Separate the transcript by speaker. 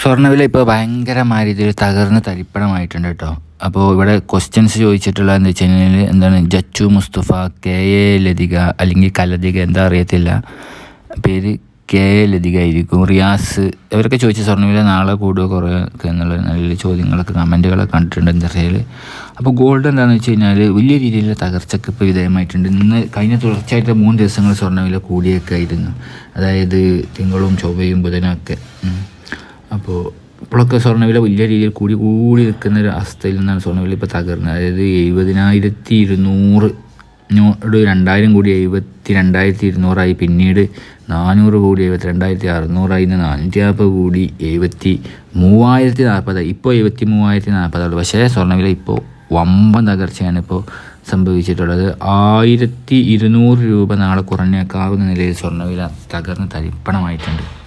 Speaker 1: സ്വർണവില ഇപ്പോൾ ഭയങ്കരമായ രീതിയിൽ തകർന്ന് തരിപ്പണമായിട്ടുണ്ട് കേട്ടോ. അപ്പോൾ ഇവിടെ ക്വസ്റ്റ്യൻസ് ചോദിച്ചിട്ടുള്ള എന്ന് വെച്ച് കഴിഞ്ഞാൽ എന്താണ് ജച്ചു മുസ്തഫ കെ എ ലതിക അല്ലെങ്കിൽ കലതിക എന്താ അറിയത്തില്ല. പേര് കെ എ ലതിക ആയിരിക്കും. റിയാസ് ഇവരൊക്കെ ചോദിച്ച സ്വർണവില നാളെ കൂടുക കുറയുക എന്നുള്ള നല്ല ചോദ്യങ്ങളൊക്കെ കമന്റുകളൊക്കെ കണ്ടിട്ടുണ്ട് എന്താ പറയുക അപ്പോൾ ഗോൾഡ് എന്താണെന്ന് വെച്ച് കഴിഞ്ഞാൽ വലിയ രീതിയിലുള്ള തകർച്ചയ്ക്ക് ഇപ്പോൾ വിധേയമായിട്ടുണ്ട്. ഇന്ന് കഴിഞ്ഞ തുടർച്ചയായിട്ട് മൂന്ന് ദിവസങ്ങൾ സ്വർണവില കൂടിയൊക്കെ ആയിരുന്നു. അതായത് തിങ്കളും ചൊവ്വയും ബുധനൊക്കെ. ഇപ്പോഴൊക്കെ സ്വർണവില വലിയ രീതിയിൽ കൂടി കൂടി നിൽക്കുന്ന ഒരു അവസ്ഥയിൽ നിന്നാണ് സ്വർണവില ഇപ്പോൾ തകർന്നത്. അതായത് എഴുപതിനായിരത്തി ഇരുന്നൂറ് നോട് രണ്ടായിരം കൂടി എഴുപത്തി രണ്ടായിരത്തി ഇരുന്നൂറായി പിന്നീട് നാനൂറ് കൂടി എഴുപത്തി രണ്ടായിരത്തി അറുന്നൂറായി നിന്ന് നാനൂറ്റി നാൽപ്പത് കൂടി എഴുപത്തി മൂവായിരത്തി നാൽപ്പതായി ഇപ്പോൾ എഴുപത്തി മൂവായിരത്തി നാൽപ്പതാണ് പക്ഷേ സ്വർണവില ഇപ്പോൾ വമ്പൻ തകർച്ചയാണ് ഇപ്പോൾ സംഭവിച്ചിട്ടുള്ളത്. ആയിരത്തി ഇരുന്നൂറ് രൂപ നാളെ കുറഞ്ഞേക്കാവുന്ന നിലയിൽ സ്വർണവില തകർന്ന് തരിപ്പണമായിട്ടുണ്ട്.